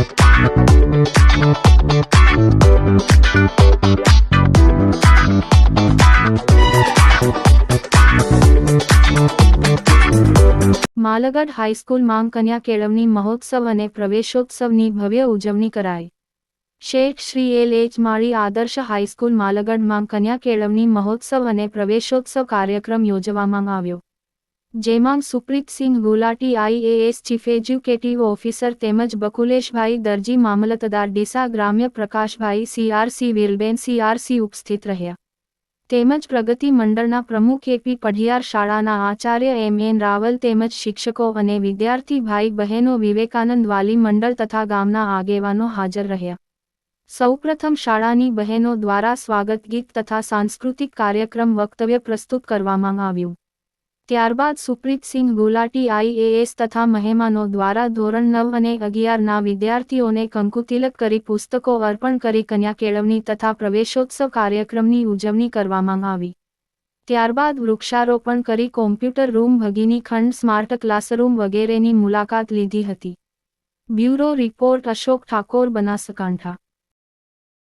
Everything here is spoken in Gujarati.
માલગઢ હાઈસ્કૂલ માંગ કન્યા કેળવણી મહોત્સવ અને પ્રવેશોત્સવની ભવ્ય ઉજવણી કરાઈ. શેઠ શ્રી એલ એચ માળી આદર્શ હાઈસ્કૂલ માલગઢ માંગ કન્યા કેળવણી મહોત્સવ અને પ્રવેશોત્સવ કાર્યક્રમ યોજવામાં આવ્યો. જેમાં Supreetsingh Gulati IAS chief executive officer તેમજ બકુલેશભાઈ દરજી મામલતદાર ડીસા ગ્રામ્ય પ્રકાશભાઈ સીઆરસી વિરબેન સીઆરસી ઉપસ્થિત રહ્યા. તેમજ પ્રગતિ મંડળના પ્રમુખ એપી પઢિયાર શાળાના આચાર્ય એમ એન રાવલ તેમજ શિક્ષકો અને વિદ્યાર્થી ભાઈ બહેનો વિવેકાનંદ વાલી મંડળ તથા ગામના આગેવાનો હાજર રહ્યા. સૌપ્રથમ શાળાની બહેનો દ્વારા સ્વાગત ગીત તથા સાંસ્કૃતિક કાર્યક્રમ વક્તવ્ય પ્રસ્તુત કરવામાં આવ્યું. ત્યારબાદ સુપ્રીતસિંહ ગુલાટી આઈએએસ તથા મહેમાનો દ્વારા ધોરણ નવ અને અગિયારના વિદ્યાર્થીઓને કંકુતિલક કરી પુસ્તકો અર્પણ કરી કન્યા કેળવણી તથા પ્રવેશોત્સવ કાર્યક્રમની ઉજવણી કરવામાં આવી. ત્યારબાદ વૃક્ષારોપણ કરી કોમ્પ્યુટર રૂમ ભગીની ખંડ સ્માર્ટ ક્લાસરૂમ વગેરેની મુલાકાત લીધી હતી. Bureau report Ashok Thakor Banaskantha.